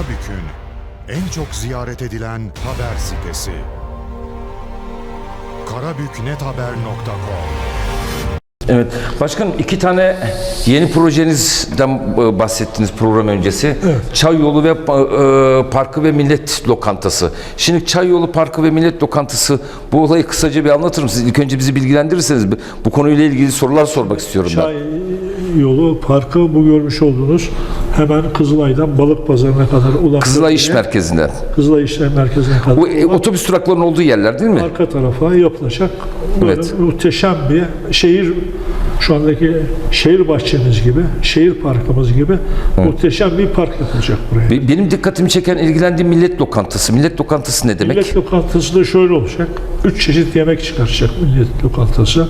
Karabük'ün en çok ziyaret edilen haber sitesi. karabüknethaber.com Evet. Başkanım iki tane yeni projenizden e, bahsettiniz program öncesi. Çay Yolu ve e, Parkı ve Millet Lokantası. Şimdi Çay Yolu Parkı ve Millet Lokantası bu olayı kısaca bir anlatır mısınız? İlk önce bizi bilgilendirirseniz bu konuyla ilgili sorular sormak istiyorum ben. Çay yolu parkı bu görmüş olduğunuz hemen Kızılay'dan Balık Pazarı'na kadar ulaşan Kızılay İş Merkezi'nden. Kızılay İşler Merkezi'ne kadar Bu e, otobüs duraklarının olduğu yerler değil mi? arka tarafa yapılacak böyle Evet. muhteşem bir şehir şu andaki şehir bahçemiz gibi, şehir parkımız gibi muhteşem bir park yapılacak buraya. Be- Benim dikkatimi çeken, ilgilendiğim millet lokantası. Millet lokantası ne demek? Millet lokantası da şöyle olacak. Üç çeşit yemek çıkaracak millet lokantası.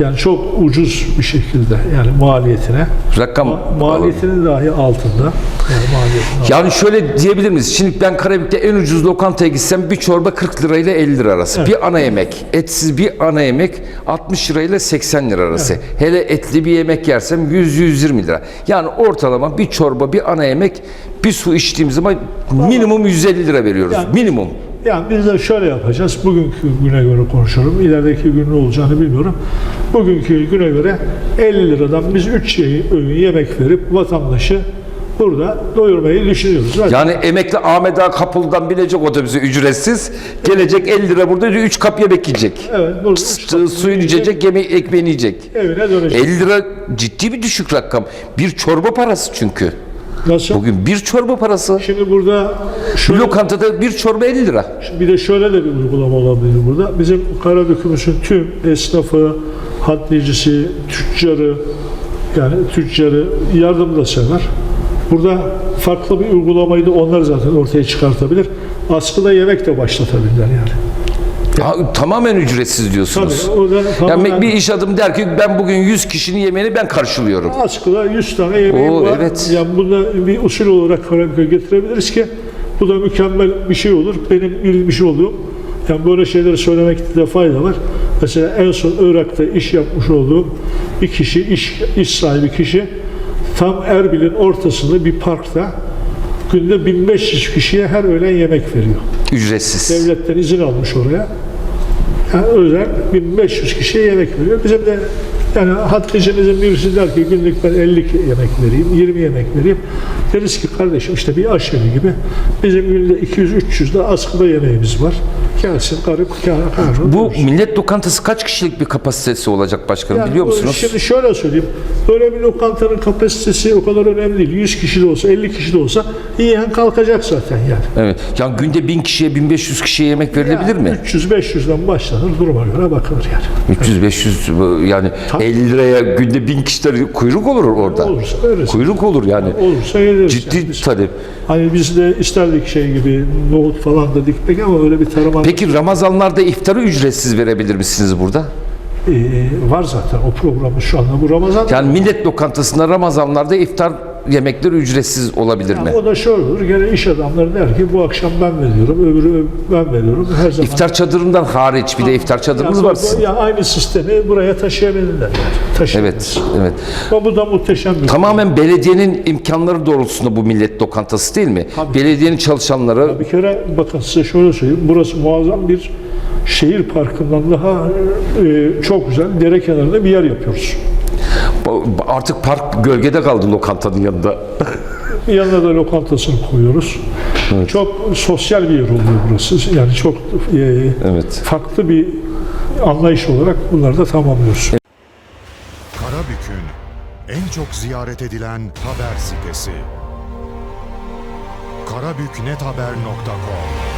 Yani çok ucuz bir şekilde yani maliyetine. Rakam Ma- maliyetinin dahi altında. Yani maliyetinin altında. Yani şöyle diyebilir miyiz? Şimdi ben Karabük'te en ucuz lokantaya gitsem bir çorba 40 lirayla 50 lira arası. Bir ana yemek, etsiz bir ana yemek 60 lirayla 80 lira arası. Hele etli bir yemek yersem 100-120 lira. Yani ortalama bir çorba, bir ana yemek, bir su içtiğim zaman minimum 150 lira veriyoruz. Yani- minimum. Yani biz de şöyle yapacağız. Bugünkü güne göre konuşuyorum. İlerideki gün ne olacağını bilmiyorum. Bugünkü güne göre 50 liradan biz 3 öğün yemek verip vatandaşı burada doyurmayı düşünüyoruz. Zaten Yani emekli Ahmet Ağa Kapılı'dan binecek otobüse ücretsiz. Gelecek 50 lira burada 3 kap yemek yiyecek. evet, burada Su- Suyunu içecek, yemek, ekmeğini yiyecek. evine dönecek. 50 lira ciddi bir düşük rakam. Bir çorba parası çünkü. Nasıl? Bugün bir çorba parası. Şimdi burada şöyle, lokantada bir çorba 50 lira. bir de şöyle de bir uygulama olabilir burada. Bizim Karabük'ümüzün tüm esnafı, hadlicisi, tüccarı, yani tüccarı yardım da sever. Burada farklı bir uygulamayı da onlar zaten ortaya çıkartabilir. Askıda yemek de başlatabilirler yani. Ha, tamamen ücretsiz Tabii diyorsunuz. o da Yani bir iş adamı der ki ben bugün 100 kişinin yemeğini ben karşılıyorum. askıda 100 tane yemeği Oo, var. evet. Yani bunu bir usul olarak Karabük'e getirebiliriz ki bu da mükemmel bir şey olur. Benim bilmiş olduğum yani böyle şeyleri söylemekte de fayda var. Mesela en son Irak'ta iş yapmış olduğum bir kişi, iş, iş sahibi kişi tam Erbil'in ortasında bir parkta günde 1500 kişiye her öğlen yemek veriyor. Ücretsiz. Devletten izin almış oraya. Yani özel 1500 kişiye yemek veriyor. Bizim de yani hatticimizin birisi der ki günlük ben 50 yemek vereyim, 20 yemek vereyim. Deriz ki kardeşim işte bir aşevi gibi bizim günde 200-300 de askıda yemeğimiz var. Gelsin karı karnı Bu millet lokantası kaç kişilik bir kapasitesi olacak başkanım yani biliyor musunuz? Şimdi şöyle söyleyeyim. Böyle bir lokantanın kapasitesi o kadar önemli değil. 100 kişi de olsa, 50 kişi de olsa yiyen kalkacak zaten yani. Evet. Yani günde 1000 kişiye 1500 kişiye yemek verilebilir mi? 300-500'den başlanır, duruma göre bakılır yani. 300-500 yani 50 liraya günde 1000 kişiler kuyruk olur orada. Olursa öyle. Kuyruk olur yani. Olursa yediriz. Ciddi yani. Talep. Hani biz de isterdik şey gibi nohut falan da dikmek ama öyle bir tarım Peki Ramazanlarda iftarı ücretsiz verebilir misiniz burada? Ee, var zaten o programı şu anda bu Ramazan. Yani millet lokantasında Ramazanlarda iftar yemekleri ücretsiz olabilir mi? o da şöyle olur. Gene iş adamları der ki bu akşam ben veriyorum, öbürü ben veriyorum. Her zaman. İftar çadırından hariç bir de iftar çadırınız yani, var sizin. ya aynı sistemi buraya taşıyabilirler. Yani. Taşıyabilir. Evet, evet. Ama bu da muhteşem bir Tamamen belediyenin imkanları doğrultusunda bu millet lokantası değil mi? Belediyenin çalışanları Bir kere bakın size şöyle söyleyeyim. Burası muazzam bir şehir parkından daha e, çok güzel dere kenarında bir yer yapıyoruz. Artık park gölgede kaldı lokantanın yanında. Yanına da lokantasını koyuyoruz. Çok sosyal bir yer oluyor burası. Yani çok e, Evet. farklı bir anlayış olarak bunları da tamamlıyoruz. Karabük'ün en çok ziyaret edilen haber sitesi. karabüknethaber.com